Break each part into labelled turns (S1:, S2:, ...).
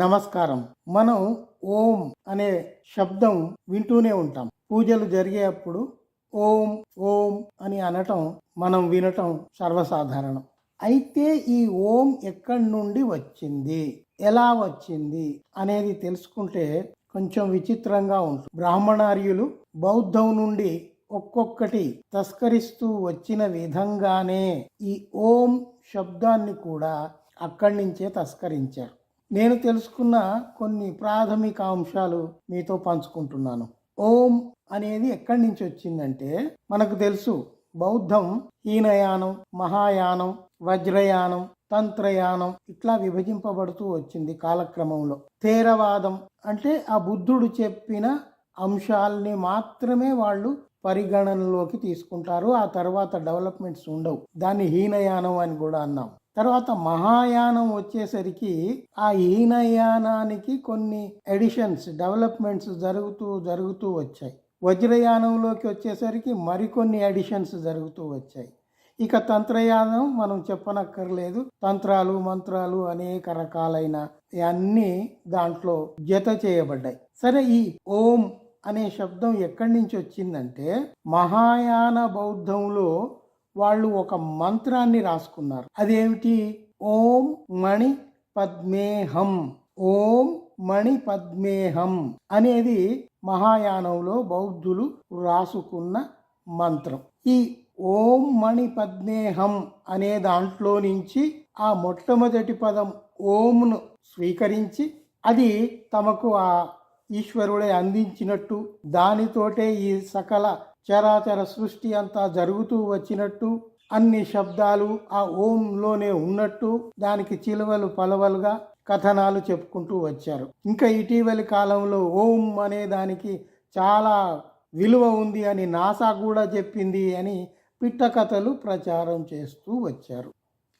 S1: నమస్కారం. మనం ఓం అనే శబ్దం వింటూనే ఉంటాం. పూజలు జరిగేటప్పుడు ఓం ఓం అని అనటం మనం వినటం సర్వసాధారణం. అయితే ఈ ఓం ఎక్కడి నుండి వచ్చింది? ఎలా వచ్చింది? అనేది తెలుసుకుంటే కొంచెం విచిత్రంగా ఉంటుంది. బ్రాహ్మణార్యులు బౌద్ధం నుండి ఒక్కొక్కటి తస్కరిస్తూ వచ్చిన విధంగానే ఈ ఓం శబ్దాన్ని కూడా అక్కడి నుంచే తస్కరించారు. నేను తెలుసుకున్న కొన్ని ప్రాథమిక అంశాలు మీతో పంచుకుంటున్నాను. ఓం అనేది ఎక్కడి నుంచి వచ్చిందంటే మనకు తెలుసు బౌద్ధం హీనయానం మహాయానం వజ్రయానం తంత్రయానం ఇట్లా విభజింపబడుతూ వచ్చింది కాలక్రమంలో. థేరవాదం అంటే ఆ బుద్ధుడు చెప్పిన అంశాలని మాత్రమే వాళ్ళు పరిగణనలోకి తీసుకుంటారు. ఆ తర్వాత డెవలప్మెంట్స్ ఉండవు. దాన్ని హీనయానం అని కూడా అన్నాం. తర్వాత మహాయానం వచ్చేసరికి ఆ హీనయానానికి కొన్ని ఎడిషన్స్ డెవలప్మెంట్స్ జరుగుతూ జరుగుతూ వచ్చాయి. వజ్రయానంలోకి వచ్చేసరికి మరికొన్ని ఎడిషన్స్ జరుగుతూ వచ్చాయి. ఇక తంత్రయానం మనం చెప్పనక్కర్లేదు. తంత్రాలు మంత్రాలు అనేక రకాలైన అన్నీ దాంట్లో జత చేయబడ్డాయి. సరే ఈ ఓం అనే శబ్దం ఎక్కడి నుంచి వచ్చిందంటే మహాయాన బౌద్ధంలో వాళ్ళు ఒక మంత్రాన్ని రాసుకున్నారు. అదేమిటి? ఓం మణి పద్మేహం. ఓం మణి పద్మేహం అనేది మహాయానంలో బౌద్ధులు రాసుకున్న మంత్రం. ఈ ఓం మణి పద్మేహం అనే దాంట్లో నుంచి ఆ మొట్టమొదటి పదం ఓంను స్వీకరించి అది తమకు ఆ ఈశ్వరుడే అందించినట్టు దానితోటే ఈ సకల చరాచర సృష్టి అంతా జరుగుతూ వచ్చినట్టు అన్ని శబ్దాలు ఆ ఓంలోనే ఉన్నట్టు దానికి చిలువలు పలవలుగా కథనాలు చెప్పుకుంటూ వచ్చారు. ఇంకా ఇటీవలి కాలంలో ఓం అనే దానికి చాలా విలువ ఉంది అని నాసా కూడా చెప్పింది అని పిట్ట కథలు ప్రచారం చేస్తూ వచ్చారు.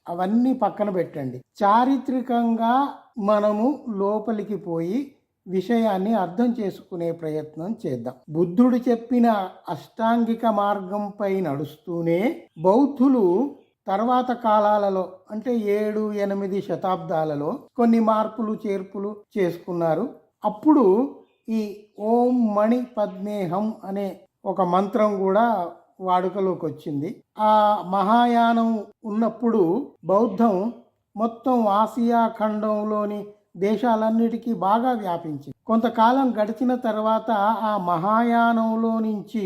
S1: అవన్నీ పక్కన పెట్టండి. చారిత్రకంగా మనము లోపలికి పోయి విషయాన్ని అర్థం చేసుకునే ప్రయత్నం చేద్దాం. బుద్ధుడు చెప్పిన అష్టాంగిక మార్గంపై నడుస్తూనే బౌద్ధులు తర్వాత కాలాలలో అంటే ఏడు ఎనిమిది శతాబ్దాలలో కొన్ని మార్పులు చేర్పులు చేసుకున్నారు. అప్పుడు ఈ ఓం మణి పద్మేహం అనే ఒక మంత్రం కూడా వాడుకలోకి వచ్చింది. ఆ మహాయానం ఉన్నప్పుడు బౌద్ధం మొత్తం ఆసియా ఖండంలోని దేశాలన్నిటికీ బాగా వ్యాపించింది. కొంతకాలం గడిచిన తర్వాత ఆ మహాయానంలో నుంచి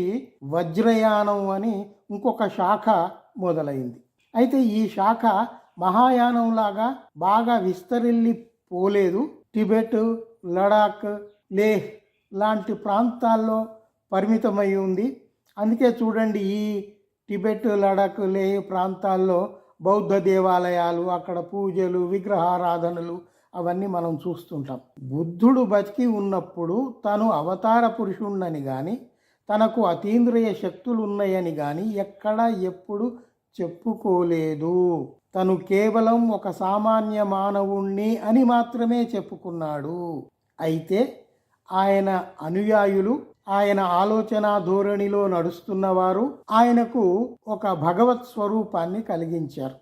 S1: వజ్రయానం అని ఇంకొక శాఖ మొదలైంది. అయితే ఈ శాఖ మహాయానంలాగా బాగా విస్తరిల్లి పోలేదు టిబెట్ లడాక్ లేహ్ లాంటి ప్రాంతాల్లో పరిమితమై ఉంది. అందుకే చూడండి ఈ టిబెట్ లడాక్ లేహ్ ప్రాంతాల్లో బౌద్ధ దేవాలయాలు అక్కడ పూజలు విగ్రహారాధనలు అవన్నీ మనం చూస్తుంటాం. బుద్ధుడు బతికి ఉన్నప్పుడు తను అవతార పురుషుణ్ణని కానీ తనకు అతీంద్రియ శక్తులు ఉన్నాయని కానీ ఎక్కడా ఎప్పుడు చెప్పుకోలేదు. తను కేవలం ఒక సామాన్య మానవుణ్ణి అని మాత్రమే చెప్పుకున్నాడు. అయితే ఆయన అనుయాయులు ఆయన ఆలోచన ధోరణిలో నడుస్తున్నవారు ఆయనకు ఒక భగవత్ స్వరూపాన్ని కలిగించారు.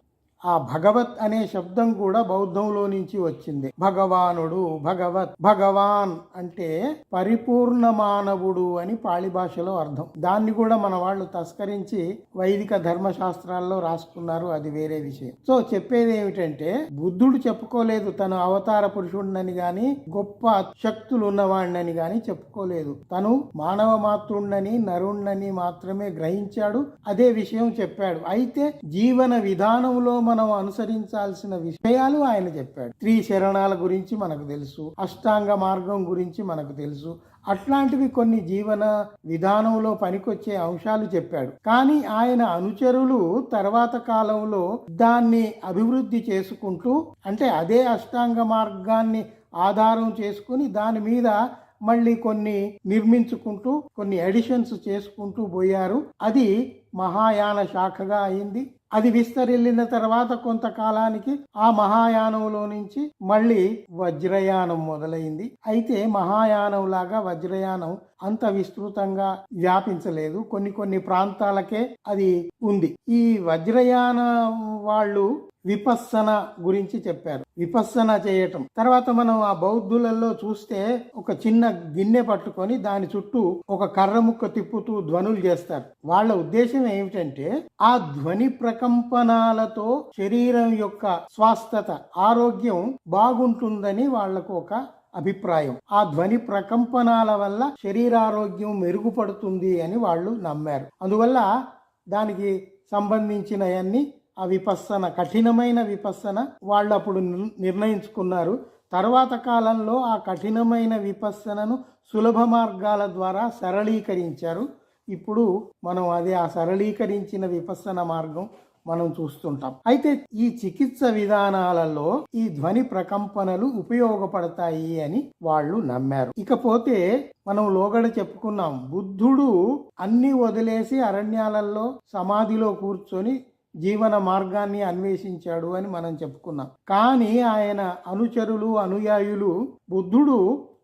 S1: ఆ భగవత్ అనే శబ్దం కూడా బౌద్ధంలో నుంచి వచ్చింది. భగవానుడు భగవత్ భగవాన్ అంటే పరిపూర్ణ మానవుడు అని పాళి భాషలో అర్థం. దాన్ని కూడా మన వాళ్ళు తస్కరించి వైదిక ధర్మశాస్త్రాల్లో రాసుకున్నారు అది వేరే విషయం. సో చెప్పేది ఏమిటంటే బుద్ధుడు చెప్పుకోలేదు తను అవతార పురుషుడినని గాని గొప్ప శక్తులు ఉన్నవాడినని గాని చెప్పుకోలేదు. తను మానవ మాతృణ్ణని నరుణ్ణని మాత్రమే గ్రహించాడు అదే విషయం చెప్పాడు. అయితే జీవన విధానంలో మనం అనుసరించాల్సిన విషయాలు ఆయన చెప్పాడు. స్త్రీ శరణాల గురించి మనకు తెలుసు అష్టాంగ మార్గం గురించి మనకు తెలుసు. అట్లాంటివి కొన్ని జీవన విధానంలో పనికొచ్చే అంశాలు చెప్పాడు. కానీ ఆయన అనుచరులు తర్వాత కాలంలో దాన్ని అభివృద్ధి చేసుకుంటూ అంటే అదే అష్టాంగ మార్గాన్ని ఆధారం చేసుకుని దాని మీద మళ్ళీ కొన్ని నిర్మించుకుంటూ కొన్ని ఎడిషన్స్ చేసుకుంటూ పోయారు. అది మహాయాన శాఖగా అయింది. అది విస్తరిల్లిన తర్వాత కొంతకాలానికి ఆ మహాయానంలో నుంచి మళ్ళీ వజ్రయానం మొదలైంది. అయితే మహాయానం లాగా వజ్రయానం అంత విస్తృతంగా వ్యాపించలేదు. కొన్ని కొన్ని ప్రాంతాలకే అది ఉంది. ఈ వజ్రయాన వాళ్ళు విపస్సన గురించి చెప్పారు. విపస్సన చేయటం. తర్వాత మనం ఆ బౌద్ధులలో చూస్తే ఒక చిన్న గిన్నె పట్టుకొని దాని చుట్టూ ఒక కర్ర ముక్క తిప్పుతూ ధ్వనులు చేస్తారు. వాళ్ళ ఉద్దేశం ఏమిటంటే ఆ ధ్వని ప్రకంపనాలతో శరీరం యొక్క స్వాస్థత ఆరోగ్యం బాగుంటుందని వాళ్ళకు ఒక అభిప్రాయం. ఆ ధ్వని ప్రకంపనాల వల్ల శరీరారోగ్యం మెరుగుపడుతుంది అని వాళ్ళు నమ్మారు. అందువల్ల దానికి సంబంధించినవన్నీ ఆ విపస్సన కఠినమైన విపస్సన వాళ్ళు అప్పుడు నిర్ణయించుకున్నారు. తర్వాత కాలంలో ఆ కఠినమైన విపస్సనను సులభ మార్గాల ద్వారా సరళీకరించారు. ఇప్పుడు మనం అదే ఆ సరళీకరించిన విపస్సన మార్గం మనం చూస్తుంటాం. అయితే ఈ చికిత్స విధానాలలో ఈ ధ్వని ప్రకంపనలు ఉపయోగపడతాయి అని వాళ్ళు నమ్మారు. ఇకపోతే మనం లోగడ చెప్పుకున్నాం బుద్ధుడు అన్ని వదిలేసి అరణ్యాలలో సమాధిలో కూర్చొని జీవన మార్గాన్ని అన్వేషించాడు అని మనం చెప్పుకున్నాం. కానీ ఆయన అనుచరులు అనుయాయులు బుద్ధుడు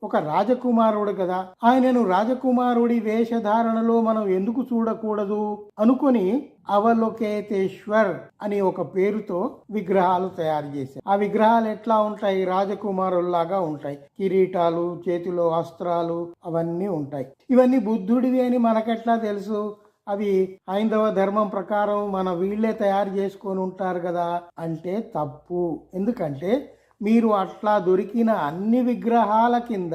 S1: ఒక రాజకుమారుడు కదా. ఆయనను రాజకుమారుడి వేషధారణలో మనం ఎందుకు చూడకూడదు? అనుకొని అవలోకేతేశ్వర్ అని ఒక పేరుతో విగ్రహాలు తయారు చేశారు. ఆ విగ్రహాలు ఎట్లా ఉంటాయి? రాజకుమారుల్లాగా ఉంటాయి. కిరీటాలు చేతిలో అస్త్రాలు అవన్నీ ఉంటాయి. ఇవన్నీ బుద్ధుడివి అని మనకెట్లా తెలుసు? అవి హైందవ ధర్మం ప్రకారం మన వీళ్ళే తయారు చేసుకొని ఉంటారు కదా. అంటే తప్పు. ఎందుకంటే మీరు అట్లా దొరికిన అన్ని విగ్రహాల కింద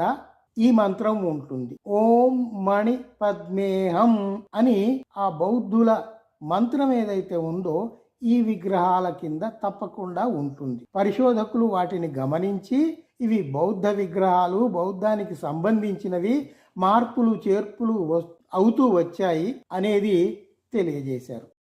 S1: ఈ మంత్రం ఉంటుంది. ఓం మణి పద్మేహం అని ఆ బౌద్ధుల మంత్రం ఏదైతే ఉందో ఈ విగ్రహాల కింద తప్పకుండా ఉంటుంది. పరిశోధకులు వాటిని గమనించి ఇవి బౌద్ధ విగ్రహాలు బౌద్ధానికి సంబంధించినవి మార్పులు చేర్పులు వస్- అవుతూ వచ్చాయి అనేది తెలియజేశారు.